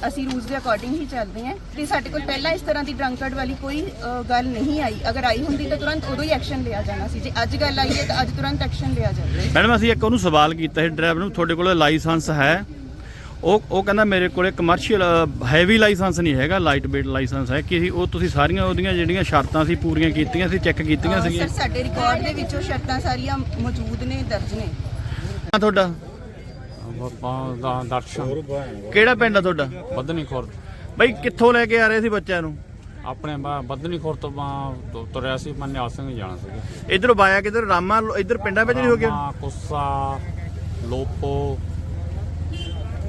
[SPEAKER 10] ਅਸੀਂ ਰੂਲਸ ਦੇ ਅਕੋਰਡਿੰਗ ਹੀ ਚੱਲਦੇ ਹਾਂ। ਤੇ ਸਾਡੇ ਕੋਲ ਪਹਿਲਾਂ ਇਸ ਤਰ੍ਹਾਂ ਦੀ ਡਰੰਕਰਡ ਵਾਲੀ ਕੋਈ ਗੱਲ ਨਹੀਂ ਆਈ। ਅਗਰ ਆਈ ਹੁੰਦੀ ਤਾਂ ਤੁਰੰਤ ਉਦੋਂ ਹੀ ਐਕਸ਼ਨ ਲਿਆ ਜਾਣਾ ਸੀ। ਜੇ ਅੱਜ ਗੱਲ ਆਈ ਹੈ ਤਾਂ ਅੱਜ ਤੁਰੰਤ ਐਕਸ਼ਨ ਲਿਆ ਜਾਵੇ।
[SPEAKER 3] ਮੈਡਮ ਅਸੀਂ ਇੱਕ ਉਹਨੂੰ ਸਵਾਲ ਕੀਤਾ ਸੀ ਡਰਾਈਵਰ ਨੂੰ ਤੁਹਾਡੇ ਕੋਲ ਲਾਇਸੈਂਸ ਹੈ। ਉਹ ਉਹ ਕਹਿੰਦਾ ਮੇਰੇ ਕੋਲੇ ਕਮਰਸ਼ੀਅਲ ਹੈਵੀ ਲਾਇਸੈਂਸ ਨਹੀਂ ਹੈਗਾ ਲਾਈਟ weight ਲਾਇਸੈਂਸ ਹੈ। ਕਿ ਉਹ ਤੁਸੀਂ ਸਾਰੀਆਂ ਉਹਦੀਆਂ ਜਿਹੜੀਆਂ ਸ਼ਰਤਾਂ ਸੀ ਪੂਰੀਆਂ ਕੀਤੀਆਂ ਸੀ ਚੈੱਕ ਕੀਤੀਆਂ ਸੀਗੀਆਂ?
[SPEAKER 10] ਸਰ ਸਾਡੇ ਰਿਕਾਰਡ ਦੇ ਵਿੱਚ ਉਹ ਸ਼ਰਤਾਂ ਸਾਰੀਆਂ ਮੌਜੂਦ ਨੇ ਦਰਜ ਨੇ।
[SPEAKER 3] ਤੁਹਾਡਾ?
[SPEAKER 11] ਦਰਸ਼ਨ।
[SPEAKER 3] ਕਿਹੜਾ ਪਿੰਡ ਆ ਤੁਹਾਡਾ?
[SPEAKER 11] ਬੱਦਨੀ ਖੁਰ
[SPEAKER 3] ਬਈ ਕਿੱਥੋਂ ਲੈ ਕੇ ਆ ਰਹੇ ਸੀ ਬੱਚਿਆਂ ਨੂੰ?
[SPEAKER 11] ਆਪਣੇ ਬ- ਬੱਦਨੀ ਖੁਰ ਤੋਂ ਤੁ- ਤੁਰਿਆ ਸੀ ਮੈਂ ਨਿਹਾਲ ਸਿੰਘ ਜਾਣਾ ਸੀਗਾ।
[SPEAKER 3] ਇਧਰੋਂ ਬਾਇਆ ਕਿਧਰ? ਰਾਮਾ ਇਧਰ ਪਿੰਡਾਂ ਵਿੱਚ ਨਹੀਂ ਹੋ ਗਿਆ?
[SPEAKER 11] ਕੁੱਸਾ ਲੋਪੋ।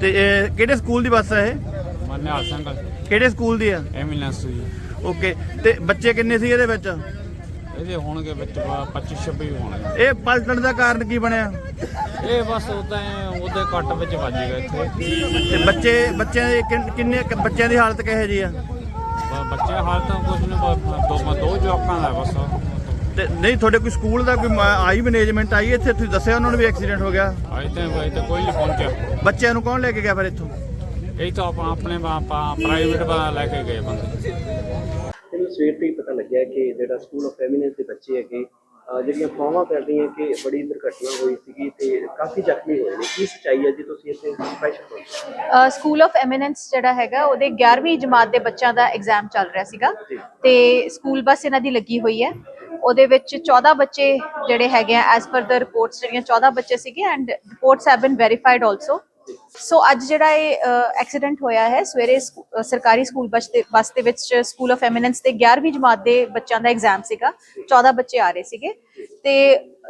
[SPEAKER 3] ਤੇ ਇਹ ਕਿਹੜੇ ਸਕੂਲ ਦੀ ਬੱਸ ਹੈ ਇਹ?
[SPEAKER 11] ਮੈਂ ਨਿਹਾਲ ਸਿੰਘ।
[SPEAKER 3] ਕਿਹੜੇ ਸਕੂਲ ਦੀ ਆ?
[SPEAKER 11] ਐਮਬੂਲੈਂਸ ਜੀ
[SPEAKER 3] ਓਕੇ ਤੇ ਬੱਚੇ ਕਿੰਨੇ ਸੀ ਇਹਦੇ ਵਿੱਚ?
[SPEAKER 11] ਇਹਦੇ ਹੋਣਗੇ ਵਿੱਚ 25 26 ਹੋਣਗੇ।
[SPEAKER 3] ਇਹ ਪਲਟਣ ਦਾ ਕਾਰਨ ਕੀ ਬਣਿਆ?
[SPEAKER 11] ਇਹ ਬਸ ਉਦਾਂ ਉਹਦੇ ਕੱਟ ਵਿੱਚ ਵੱਜ ਗਿਆ ਇੱਥੇ।
[SPEAKER 3] ਤੇ ਬੱਚੇ ਬੱਚਿਆਂ ਦੇ ਕਿੰਨ- ਕਿੰਨੇ ਕੁ ਬੱਚਿਆਂ ਦੀ ਹਾਲਤ ਕਿਹੋ ਜੀ ਆ?
[SPEAKER 11] ਬ- ਬੱਚੇ ਹਾਲ ਤਾਂ ਕੁਝ ਨਹੀਂ ਬ- ਦੋ ਦੋ ਜਵਾਕਾਂ ਦਾ ਬਸ।
[SPEAKER 3] ਤੇ ਨਹੀਂ ਤੁਹਾਡੇ ਕੋਈ ਸਕੂਲ ਦਾ ਕੋਈ ਮ- ਆਈ ਮੈਨੇਜਮੈਂਟ ਆਈ ਇੱਥੇ? ਤੁਸੀਂ ਦੱਸਿਆ ਉਹਨਾਂ ਨੂੰ ਵੀ ਐਕਸੀਡੈਂਟ ਹੋ ਗਿਆ?
[SPEAKER 11] ਅਜੇ ਤਾਂ ਅਜੇ ਤਾਂ ਕੋਈ ਨਹੀਂ ਪਹੁੰਚਿਆ।
[SPEAKER 3] ਬੱਚਿਆਂ ਨੂੰ ਕੌਣ ਲੈ ਕੇ ਗਿਆ ਫਿਰ ਇੱਥੋਂ?
[SPEAKER 11] ਇਹ ਤਾਂ ਆਪਾਂ ਆਪਣੇ ਪ੍ਰਾਈਵੇਟ ਲੈ ਕੇ ਗਏ ਬੰਦੇ।
[SPEAKER 1] ਸਵੇਰ ਤੋਂ ਹੀ ਪਤਾ ਲੱਗਿਆ ਕਿ ਜਿਹੜਾ ਸਕੂਲ ਆਫ ਫੈਮਿਨਿਨਸ ਦੇ ਬੱਚੇ ਹੈਗੇ ਅਹ ਜਿਹੜੀਆਂ ਫਾਵਾਂ ਕਰਦੀਆਂ ਕਿ ਬੜੀ ਦੁਰਘਟਨਾ ਹੋਈ ਸੀਗੀ ਤੇ ਕਾਫੀ ਜ਼ਖਮੀ ਹੋਏ ਨੇ। ਕੀ ਸੱਚਾਈ ਹੈ ਜੀ ਤੁਸੀਂ ਇੱਥੇ ਸਪੈਸ਼ਲ ਪਹੁੰਚੇ
[SPEAKER 12] ਸਕੂਲ ਆਫ ਐਮੀਨੈਂਸ ਜਿਹੜਾ ਹੈਗਾ ਉਹਦੇ 11ਵੀਂ ਜਮਾਤ ਦੇ ਬੱਚਿਆਂ ਦਾ ਐਗਜ਼ਾਮ ਚੱਲ ਰਿਹਾ ਸੀਗਾ ਤੇ ਸਕੂਲ ਬੱਸ ਇਹਨਾਂ ਦੀ ਲੱਗੀ ਹੋਈ ਹੈ। ਉਹਦੇ ਵਿੱਚ 14 ਬੱਚੇ ਜਿਹੜੇ ਹੈਗੇ ਆ ਐਸ ਪਰ ਦ ਰਿਪੋਰਟਸ ਜਿਹੜੀਆਂ 14 ਬੱਚੇ ਸੀਗੇ and reports have been verified also so ਅੱਜ ਜਿਹੜਾ ਇਹ ਐਕਸੀਡੈਂਟ ਹੋਇਆ ਹੈ, ਸਵੇਰੇ ਸਕੂ- ਸਰਕਾਰੀ ਸਕੂਲ ਬੱਸ ਦੇ ਬੱਸ ਦੇ ਵਿੱਚ ਸਕੂਲ ਆਫ ਐਮੀਨੈਂਸ ਦੇ 11ਵੀਂ ਜਮਾਤ ਦੇ ਬੱਚਿਆਂ ਦਾ ਐਗਜ਼ਾਮ ਸੀਗਾ। 14 ਬੱਚੇ ਆ ਰਹੇ ਸੀਗੇ। ਤੇ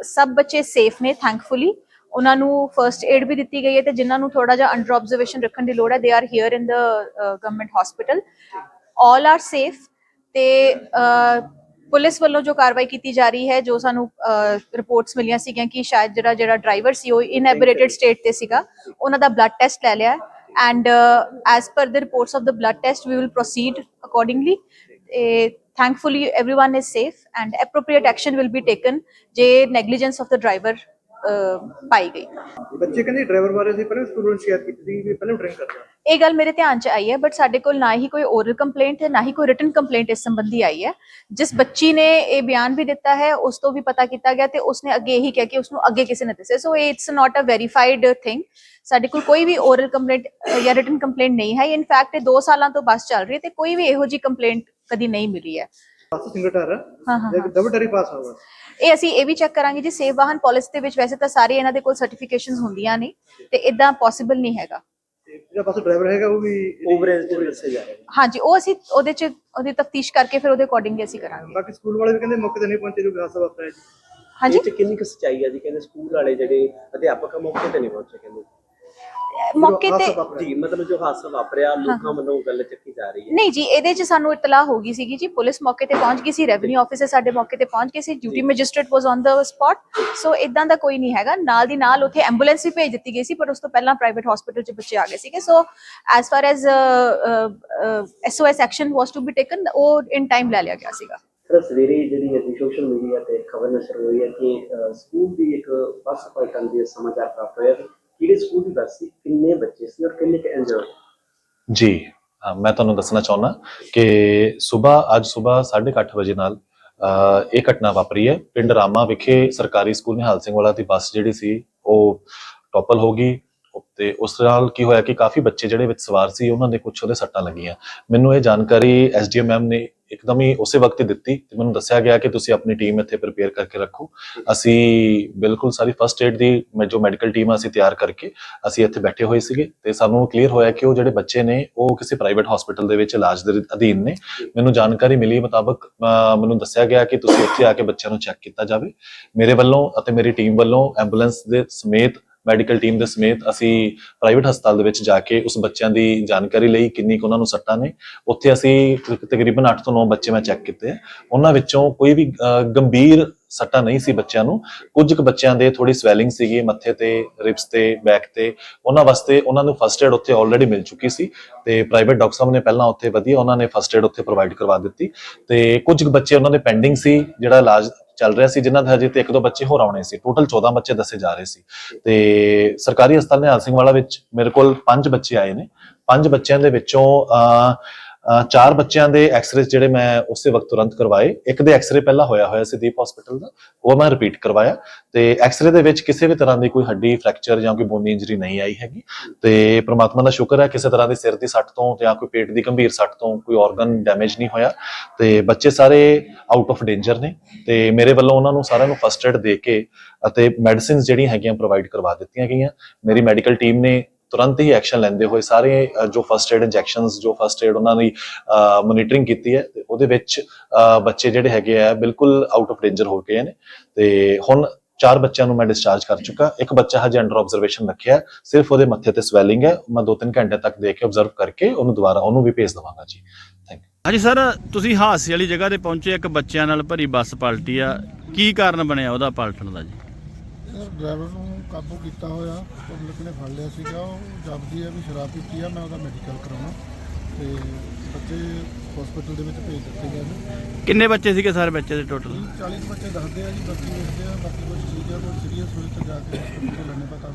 [SPEAKER 12] ਸਭ ਬੱਚੇ ਸੇਫ ਨੇ ਥੈਂਕਫੁਲੀ ਉਹਨਾਂ ਨੂੰ ਫਰਸਟ ਏਡ ਵੀ ਦਿੱਤੀ ਗਈ ਹੈ ਤੇ ਜਿਨ੍ਹਾਂ ਨੂੰ ਥੋੜਾ ਜਿਹਾ ਅੰਡਰ ਆਬਜ਼ਰਵੇਸ਼ਨ ਰੱਖਣ ਦੀ ਲੋੜ ਹੈ they are here in the government hospital all are safe ਤੇ ਪੁਲਿਸ ਵੱਲੋਂ ਜੋ ਕਾਰਵਾਈ ਕੀਤੀ ਜਾ ਰਹੀ ਹੈ ਜੋ ਸਾਨੂੰ ਰਿਪੋਰਟਸ ਮਿਲੀਆਂ ਸੀਗੀਆਂ ਕਿ ਸ਼ਾਇਦ ਜਿਹੜਾ ਜਿਹੜਾ ਡਰਾਈਵਰ ਸੀ ਉਹ ਇਨਹੈਬਿਟਡ ਸਟੇਟ ਤੇ ਸੀਗਾ ਉਹਨਾਂ ਦਾ ਬਲੱਡ ਟੈਸਟ ਲੈ ਲਿਆ and as per the reports of the blood test we will proceed accordingly thankfully everyone is safe and appropriate action will be taken ਜੇ negligence of the driver ਪਾਈ ਗਈ।
[SPEAKER 4] ਬੱਚੇ ਕਹਿੰਦੇ ਡਰਾਈਵਰ ਬਾਰੇ ਸੀ ਪਹਿਲਾਂ ਸਕੂਲ ਨੂੰ ਸ਼ਿਕਾਇਤ ਕੀਤੀ ਸੀ ਵੀ ਪਹਿਲਾਂ ਡਰਿੰਕ ਕਰਦਾ
[SPEAKER 12] ਇਹ ਗੱਲ ਮੇਰੇ ਧਿਆਨ ਚ ਆਈ ਹੈ ਬਟ ਸਾਡੇ ਕੋਲ ਨਾ ਹੀ ਕੋਈ ਓਰਲ ਕੰਪਲੇਂਟ ਹੈ ਨਾ ਹੀ ਕੋਈ ਰਿਟਨ ਕੰਪਲੇਂਟ ਇਸ ਸੰਬੰਧੀ ਆਈ ਹੈ। ਜਿਸ ਬੱਚੀ ਨੇ ਇਹ ਬਿਆਨ ਵੀ ਦਿੱਤਾ ਹੈ ਉਸ ਤੋਂ ਵੀ ਪਤਾ ਕੀਤਾ ਗਿਆ ਤੇ ਉਸਨੇ ਅੱਗੇ ਇਹੀ ਕਿਹਾ ਕਿ ਉਸ ਨੂੰ ਅੱਗੇ ਕਿਸੇ ਨੇ ਦੱਸਿਆ। So it's not a verified thing ਸਾਡੇ ਕੋਲ ਕੋਈ ਵੀ ਓਰਲ ਕੰਪਲੇਂਟ ਜਾਂ ਰਿਟਨ ਕੰਪਲੇਂਟ ਨਹੀਂ ਹੈ। ਇਨਫੈਕਟ ਇਹ 2 ਸਾਲਾਂ ਤੋਂ ਬੱਸ ਚੱਲ ਰਹੀ ਹੈ ਤੇ ਕੋਈ ਵੀ ਇਹੋ ਜੀ ਕੰਪਲੇਂਟ ਕਦੀ ਨਹੀਂ ਮਿਲੀ ਹੈ। ਹਾਂ ਹਾਂ ਹਾਂ।
[SPEAKER 4] ਡਬਲ ਪਾਸ
[SPEAKER 12] ਇਹ ਅਸੀਂ ਇਹ ਵੀ ਚੈੱਕ ਕਰਾਂਗੇ ਜੀ ਸੇਫ ਵਾਹਨ ਪਾਲਿਸੀ ਦੇ ਵਿੱਚ ਵੈਸੇ ਤਾਂ ਸਾਰੇ ਇਹਨਾਂ ਦੇ ਕੋਲ ਸਰਟੀਫਿਕੇਸ਼ਨਸ ਹੁੰਦੀਆਂ ਨੇ ਤੇ ਇਦਾਂ ਪੋਸੀਬਲ ਨਹੀਂ ਹੈਗਾ।
[SPEAKER 4] ਜਿਹੜਾ ਬਸ ਡਰਾਈਵਰ ਹੈਗਾ ਉਹ ਵੀ
[SPEAKER 1] ਓਵਰੇਜ ਤੇ ਦੱਸਿਆ ਜਾ ਰਿਹਾ
[SPEAKER 12] ਹਾਂਜੀ ਉਹ ਅਸੀਂ ਉਹਦੇ ਚ ਉਹਦੀ ਤਫਤੀਸ਼ ਕਰਕੇ ਫਿਰ ਉਹਦੇ ਅਕੋਰਡਿੰਗ ਅਸੀਂ ਕਰਾਂਗੇ।
[SPEAKER 4] ਬਾਕੀ ਸਕੂਲ ਵਾਲੇ ਵੀ ਕਹਿੰਦੇ ਮੌਕੇ ਤੇ ਨਹੀਂ ਪਹੁੰਚੇ ਜੋ ਹਾਦਸਾ ਵਾਪਰਿਆ ਜੀ
[SPEAKER 12] ਹਾਂਜੀ?
[SPEAKER 1] ਇਹ 'ਚ ਕਿੰਨੀ ਕੁ ਸੱਚਾਈ ਹੈ ਜੀ? ਕਹਿੰਦੇ ਸਕੂਲ ਵਾਲੇ ਜਿਹੜੇ ਅਧਿਆਪਕ ਆ ਮੌਕੇ ਤੇ ਨਹੀਂ ਪਹੁੰਚੇ ਕਹਿੰਦੇ।
[SPEAKER 12] ਮੌਕੇ ਤੇ
[SPEAKER 1] ਜੀ ਮਤਲਬ ਜੋ ਹਾਦਸਾ ਵਾਪਰਿਆ ਲੋਕਾਂ ਵੱਲੋਂ ਗੱਲ ਚੱਕੀ ਜਾ ਰਹੀ ਹੈ।
[SPEAKER 12] ਨਹੀਂ ਜੀ ਇਹਦੇ 'ਚ ਸਾਨੂੰ ਇਤਲਾਹ ਹੋ ਗਈ ਸੀਗੀ ਜੀ ਪੁਲਿਸ ਮੌਕੇ ਤੇ ਪਹੁੰਚ ਗਈ ਸੀ ਰੈਵਨਿਊ ਆਫੀਸਰ ਸਾਡੇ ਮੌਕੇ ਤੇ ਪਹੁੰਚ ਗਏ ਸੀ duty magistrate was on the spot so ਇਦਾਂ ਦਾ ਕੋਈ ਨਹੀਂ ਹੈਗਾ। ਨਾਲ ਦੀ ਨਾਲ ਉੱਥੇ ਐਂਬੂਲੈਂਸ ਵੀ ਭੇਜ ਦਿੱਤੀ ਗਈ ਸੀ ਪਰ ਉਸ ਤੋਂ ਪਹਿਲਾਂ ਪ੍ਰਾਈਵੇਟ ਹਸਪੀਟਲ 'ਚ ਬੱਚੇ ਆ ਗਏ ਸੀਗੇ। So as far as SOS action was to be taken ਉਹ ਇਨ ਟਾਈਮ ਲੈ ਲਿਆ ਗਿਆ ਸੀਗਾ।
[SPEAKER 1] ਸਰ ਸਵੇਰੇ ਜਿਹੜੀ ਹੈ ਸੋਸ਼ਲ ਮੀਡੀਆ ਤੇ ਖਬਰ ਨਸ਼ਰ ਹੋਈ ਹੈ ਕਿ ਸਕੂਲ ਦੀ ਇੱਕ ਬੱਸ ਪਲਟਣ ਦੀ ਸਮਾਚਾਰ ਪ੍ਰਾਪਤ ਹੋਇਆ ਕਿਹੜੇ ਸਕੂਲ ਦੀ ਬੱਸ ਸੀ? ਕਿੰਨੇ ਬੱਚੇ ਸੀ ਔਰ ਕਿੰਨੇ ਕੁ ਇੰਜਰਡ
[SPEAKER 13] ਜੀ ਅ, ਮੈਂ ਤੁਹਾਨੂੰ ਦੱਸਣਾ ਚਾਹੁੰਦਾ ਕਿ ਸਵੇਰ ਅੱਜ ਸਵੇਰ 8:30 ਵਜੇ ਨਾਲ ਅ, ਇਹ ਘਟਨਾ ਵਾਪਰੀ ਹੈ। ਪਿੰਡ ਰਾਮਾ ਵਿਖੇ ਸਰਕਾਰੀ ਸਕੂਲ ਨਿਹਾਲ ਸਿੰਘ ਵਾਲਾ ਦੀ ਬੱਸ ਜਿਹੜੀ ਸੀ ਉਹ ਟੋਪਲ ਹੋ ਗਈ। ਤੇ ਉਸ ਨਾਲ ਕੀ ਹੋਇਆ ਕਿ ਕਾਫੀ ਬੱਚੇ ਜਿਹੜੇ ਵਿੱਚ ਸਵਾਰ ਸੀ, ਉਹਨਾਂ ਦੇ ਕੁਝ ਉਹਦੇ ਸੱਟਾਂ ਲੱਗੀਆਂ। ਮੈਨੂੰ ਇਹ ਜਾਣਕਾਰੀ ਐਸਡੀਐਮ ਮੈਮ ਨੇ ਇੱਕਦਮ ਹੀ ਉਸੇ ਵਕਤ ਹੀ ਦਿੱਤੀ ਤੇ ਮੈਨੂੰ ਦੱਸਿਆ ਗਿਆ ਕਿ ਤੁਸੀਂ ਆਪਣੀ ਟੀਮ ਇੱਥੇ ਪ੍ਰਿਪੇਅਰ ਕਰਕੇ ਰੱਖੋ। ਅਸੀਂ ਬਿਲਕੁਲ ਸਾਰੀ ਫਰਸਟ ਏਡ ਦੀ ਮੈਂ ਜੋ ਮੈਡੀਕਲ ਟੀਮ ਆ, ਅਸੀਂ ਤਿਆਰ ਕਰਕੇ ਅਸੀਂ ਇੱਥੇ ਬੈਠੇ ਹੋਏ ਸੀਗੇ ਤੇ ਸਾਨੂੰ ਕਲੀਅਰ ਹੋਇਆ ਕਿ ਉਹ ਜਿਹੜੇ ਬੱਚੇ ਨੇ, ਉਹ ਕਿਸੇ ਪ੍ਰਾਈਵੇਟ ਹਸਪੀਟਲ ਦੇ ਵਿੱਚ ਇਲਾਜ ਦੇ ਅਧੀਨ ਨੇ। ਮੈਨੂੰ ਜਾਣਕਾਰੀ ਮਿਲੀ ਮੁਤਾਬਕ ਮੈਨੂੰ ਦੱਸਿਆ ਗਿਆ ਕਿ ਤੁਸੀਂ ਉੱਥੇ ਆ ਕੇ ਬੱਚਿਆਂ ਨੂੰ ਚੈੱਕ ਕੀਤਾ ਜਾਵੇ। ਮੇਰੇ ਵੱਲੋਂ ਅਤੇ ਮੇਰੀ ਟੀਮ ਵੱਲੋਂ ਐਂਬੂਲੈਂਸ ਦੇ ਸਮੇਤ ਮੈਡੀਕਲ ਟੀਮ ਦੇ ਸਮੇਤ ਅਸੀਂ ਪ੍ਰਾਈਵੇਟ ਹਸਪਤਾਲ ਦੇ ਵਿੱਚ ਜਾ ਕੇ ਉਸ ਬੱਚਿਆਂ ਦੀ ਜਾਣਕਾਰੀ ਲਈ ਕਿੰਨੀ ਕੁ ਉਹਨਾਂ ਨੂੰ ਸੱਟਾਂ ਨੇ, ਉੱਥੇ ਅਸੀਂ ਤਕਰੀਬਨ 8 ਤੋਂ 9 ਬੱਚੇ ਮੈਂ ਚੈੱਕ ਕੀਤੇ ਆ। ਉਹਨਾਂ ਵਿੱਚੋਂ ਕੋਈ ਵੀ ਗੰਭੀਰ ਸੱਟਾਂ ਨਹੀਂ ਸੀ ਬੱਚਿਆਂ ਨੂੰ। ਕੁਝ ਕੁ ਬੱਚਿਆਂ ਦੇ ਥੋੜੀ ਸਵੈਲਿੰਗ ਸੀਗੀ, ਮੱਥੇ ਤੇ, ਰਿਬਸ ਤੇ, ਬੈਕ ਤੇ। ਉਹਨਾਂ ਵਾਸਤੇ ਉਹਨਾਂ ਨੂੰ ਫਸਟ ਏਡ ਉੱਥੇ ਆਲਰੇਡੀ ਮਿਲ ਚੁੱਕੀ ਸੀ ਤੇ ਪ੍ਰਾਈਵੇਟ ਡਾਕਟਰ ਸਾਹਿਬ ਨੇ ਪਹਿਲਾਂ ਉੱਥੇ ਵਧੀਆ ਉਹਨਾਂ ਨੇ ਫਸਟ ਏਡ ਉੱਥੇ ਪ੍ਰੋਵਾਈਡ ਕਰਵਾ ਦਿੱਤੀ। ਤੇ ਕੁਝ ਕੁ ਬੱਚੇ ਉਹਨਾਂ ਦੇ ਪੈਂਡਿੰਗ ਸੀ, ਜਿਹੜਾ ਇਲਾਜ ਚੱਲ ਰਿਹਾ ਸੀ ਜਿਨ੍ਹਾਂ ਦੇ ਹਜੇ ਤੇ ਇੱਕ ਦੋ ਬੱਚੇ ਹੋਰ ਆਉਣੇ ਸੀ। ਟੋਟਲ 14 ਬੱਚੇ ਦੱਸੇ ਜਾ ਰਹੇ ਸੀ। ਤੇ ਸਰਕਾਰੀ ਹਸਪਤਾਲ ਨਿਹਾਲ ਸਿੰਘ ਵਾਲਾ ਵਿੱਚ ਮੇਰੇ ਕੋਲ ਪੰਜ ਬੱਚੇ ਆਏ ਨੇ। ਪੰਜ ਬੱਚਿਆਂ ਦੇ ਵਿੱਚੋਂ ਅਹ, ਚਾਰ ਬੱਚਿਆਂ ਦੇ ਐਕਸ-ਰੇ ਜਿਹੜੇ ਮੈਂ ਉਸੇ ਵਕਤ ਤੁਰੰਤ ਕਰਵਾਏ। ਇੱਕ ਦੇ ਐਕਸ-ਰੇ ਪਹਿਲਾਂ ਹੋਇਆ ਹੋਇਆ ਸੀ ਦੀਪ ਹਸਪੀਟਲ ਦਾ, ਉਹ ਮੈਂ ਰਿਪੀਟ ਕਰਵਾਇਆ। ਤੇ ਐਕਸ-ਰੇ ਦੇ ਵਿੱਚ ਕਿਸੇ ਵੀ ਤਰ੍ਹਾਂ ਦੀ ਕੋਈ ਹੱਡੀ ਫ੍ਰੈਕਚਰ ਜਾਂ ਕੋਈ ਬੋਨੀ ਇੰਜਰੀ ਨਹੀਂ ਆਈ ਹੈਗੀ। ਤੇ ਪ੍ਰਮਾਤਮਾ ਦਾ ਸ਼ੁਕਰ ਹੈ ਕਿਸੇ ਤਰ੍ਹਾਂ ਦੀ ਸਿਰ ਦੀ ਸੱਟ ਤੋਂ ਜਾਂ ਕੋਈ ਪੇਟ ਦੀ ਗੰਭੀਰ ਸੱਟ ਤੋਂ ਕੋਈ ਆਰਗਨ ਡੈਮੇਜ ਨਹੀਂ ਹੋਇਆ। ਤੇ ਬੱਚੇ ਸਾਰੇ ਆਊਟ ਆਫ ਡੇਂਜਰ ਨੇ। ਤੇ ਮੇਰੇ ਵੱਲੋਂ ਉਹਨਾਂ ਨੂੰ ਸਾਰਿਆਂ ਨੂੰ ਫਸਟ ਏਡ ਦੇ ਕੇ ਅਤੇ ਮੈਡੀਸਿਨਸ ਜਿਹੜੀਆਂ ਹੈਗੀਆਂ ਪ੍ਰੋਵਾਈਡ ਕਰਵਾ ਦਿੱਤੀਆਂ ਗਈਆਂ। ਮੇਰੀ ਮੈਡੀਕਲ ਟੀਮ ਨੇ ਤੁਰੰਤ ਹੀ ਐਕਸ਼ਨ ਲੈਂਦੇ ਹੋਏ ਸਾਰੇ ਜੋ ਫਸਟ ਏਡ ਇੰਜੈਕਸ਼ਨਸ ਜੋ ਫਸਟ ਏਡ ਉਹਨਾਂ ਦੀ ਮੋਨੀਟਰਿੰਗ ਕੀਤੀ ਹੈ ਤੇ ਉਹਦੇ ਵਿੱਚ ਬੱਚੇ ਜਿਹੜੇ ਹੈਗੇ ਆ ਬਿਲਕੁਲ ਆਊਟ ਆਫ ਡੇਂਜਰ ਹੋ ਗਏ ਨੇ। ਤੇ ਹੁਣ ਚਾਰ ਬੱਚਿਆਂ ਨੂੰ ਮੈਂ ਡਿਸਚਾਰਜ ਕਰ ਚੁੱਕਾ। ਇੱਕ ਬੱਚਾ ਹਜੇ ਅੰਡਰ ਆਬਜ਼ਰਵੇਸ਼ਨ ਰੱਖਿਆ। ਸਿਰਫ ਉਹਦੇ ਮੱਥੇ ਤੇ ਸਵੈਲਿੰਗ ਹੈ। ਮੈਂ 2-3 ਘੰਟੇ ਤੱਕ ਦੇਖ ਕੇ ਆਬਜ਼ਰਵ ਕਰਕੇ ਉਹਨੂੰ ਦੁਬਾਰਾ ਉਹਨੂੰ ਵੀ ਭੇਜ ਦਵਾਂਗਾ ਜੀ।
[SPEAKER 3] ਹਾਂਜੀ ਸਰ ਤੁਸੀਂ ਹਾਦਸੇ ਵਾਲੀ ਜਗ੍ਹਾ ਤੇ ਪਹੁੰਚੇ ਇੱਕ ਬੱਚਿਆਂ ਨਾਲ ਭਰੀ ਬੱਸ ਪਲਟੀ ਆ। ਕੀ ਕਾਰਨ ਬਣਿਆ ਉਹਦਾ ਪਲਟਣ ਦਾ ਜੀ?
[SPEAKER 14] ਡਰਾਈਵਰ ਨੂੰ ਕਾਬੂ ਕੀਤਾ ਹੋਇਆ ਪਬਲਿਕ ਨੇ ਫੜ ਲਿਆ ਸੀਗਾ। ਉਹ ਜਬਦੀ ਹੈ ਵੀ ਸ਼ਰਾਬ ਪੀਤੀ ਆ ਮੈਂ ਉਹਦਾ ਮੈਡੀਕਲ ਕਰਾਉਣਾ। ਤੇ ਬੱਚੇ ਹਸਪੀਟਲ ਦੇ ਵਿੱਚ ਭੇਜ ਦਿੱਤੇ ਗਏ ਨੇ।
[SPEAKER 3] ਕਿੰਨੇ ਬੱਚੇ ਸੀਗੇ ਸਾਰੇ ਬੱਚੇ ਦੇ ਟੋਟਲ
[SPEAKER 14] 40 ਬੱਚੇ ਦੱਸਦੇ ਆ ਜੀ ਬਾਕੀ ਵੇਖਦੇ ਆ ਬਾਕੀ ਕੁਝ ਠੀਕ ਹੈ ਕੋਈ ਸੀਰੀਅਸ ਹੋਏ ਤਾਂ ਜਾ ਕੇ ਹਸਪੀਟਲ ਲੈਣੇ ਪਤਾ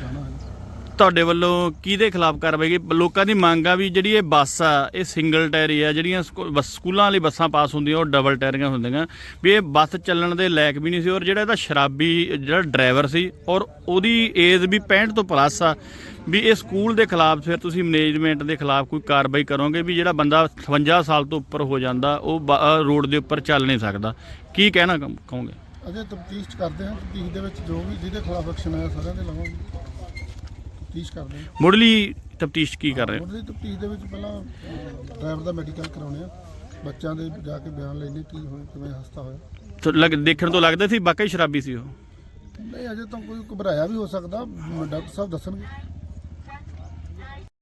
[SPEAKER 14] ਜਾਣਾ ਹੈ।
[SPEAKER 3] ਤੁਹਾਡੇ ਵੱਲੋਂ ਕਿਹਦੇ ਖਿਲਾਫ ਕਾਰਵਾਈ ਕੀ ਲੋਕਾਂ ਦੀ ਮੰਗ ਆ ਵੀ ਜਿਹੜੀ ਇਹ ਬੱਸ ਆ ਇਹ ਸਿੰਗਲ ਟਾਇਰੀ ਆ ਜਿਹੜੀਆਂ ਸਕੂ- ਬੱਸ- ਸਕੂਲਾਂ ਵਾਲੀ ਬੱਸਾਂ ਪਾਸ ਹੁੰਦੀਆਂ ਉਹ ਡਬਲ ਟਾਇਰੀਆਂ ਹੁੰਦੀਆਂ। ਵੀ ਇਹ ਬੱਸ ਚੱਲਣ ਦੇ ਲਾਇਕ ਵੀ ਨਹੀਂ ਸੀ ਔਰ ਜਿਹੜਾ ਇਹਦਾ ਸ਼ਰਾਬੀ ਜਿਹੜਾ ਡਰਾਈਵਰ ਸੀ ਔਰ ਉਹਦੀ ਏਜ਼ ਵੀ 65 ਤੋਂ ਪਲੱਸ ਆ ਵੀ ਇਹ ਸਕੂਲ ਦੇ ਖਿਲਾਫ ਫਿਰ ਤੁਸੀਂ ਮੈਨੇਜਮੈਂਟ ਦੇ ਖਿਲਾਫ ਕੋਈ ਕਾਰਵਾਈ ਕਰੋਗੇ ਵੀ ਜਿਹੜਾ ਬੰਦਾ 58 ਸਾਲ ਤੋਂ ਉੱਪਰ ਹੋ ਜਾਂਦਾ ਉਹ ਬ- ਅ, ਰੋਡ ਦੇ ਉੱਪਰ ਚੱਲ ਨਹੀਂ ਸਕਦਾ? ਕੀ ਕਹਿਣਾ ਕਹੋਗੇ?
[SPEAKER 14] ਅਜੇ ਤਫਤੀਸ਼ ਕਰਦੇ ਹਾਂ ਤਫਤੀਸ਼ ਦੇ ਵਿੱਚ ਜੋ ਵੀ ਜਿਹਦੇ ਖਿਲਾਫ ਐਕਸ਼ਨ ਆਇਆ ਸਾਰਿਆਂ ਦੇ ਲਵਾਂਗੇ। ਤਫਤੀਸ਼ ਕਰਦੇ ਹਾਂ।
[SPEAKER 3] ਮੁੱਢਲੀ ਤਫਤੀਸ਼ ਕੀ ਕਰ ਰਹੇ ਹੋ?
[SPEAKER 14] ਉਹਦੀ ਤਫਤੀਸ਼ ਦੇ ਵਿੱਚ ਪਹਿਲਾਂ ਡਰਾਈਵਰ ਦਾ ਮੈਡੀਕਲ ਕਰਾਉਣੇ ਆ। ਬੱਚਿਆਂ ਦੇ ਜਾ ਕੇ ਬਿਆਨ ਲੈਣੇ ਕੀ ਹੋਇਆ ਕਿਵੇਂ ਹਸਤਾ ਹੋਇਆ।
[SPEAKER 3] ਤੋ ਲੱਗ- ਦੇਖਣ ਤੋਂ ਲੱਗਦਾ ਸੀ ਵਾਕਈ ਸ਼ਰਾਬੀ ਸੀ ਉਹ?
[SPEAKER 14] ਨਹੀਂ ਅਜੇ ਤਾਂ ਕੋਈ ਘਬਰਾਇਆ ਵੀ ਹੋ ਸਕਦਾ। ਡਾਕਟਰ ਸਾਹਿਬ ਦੱਸਣਗੇ।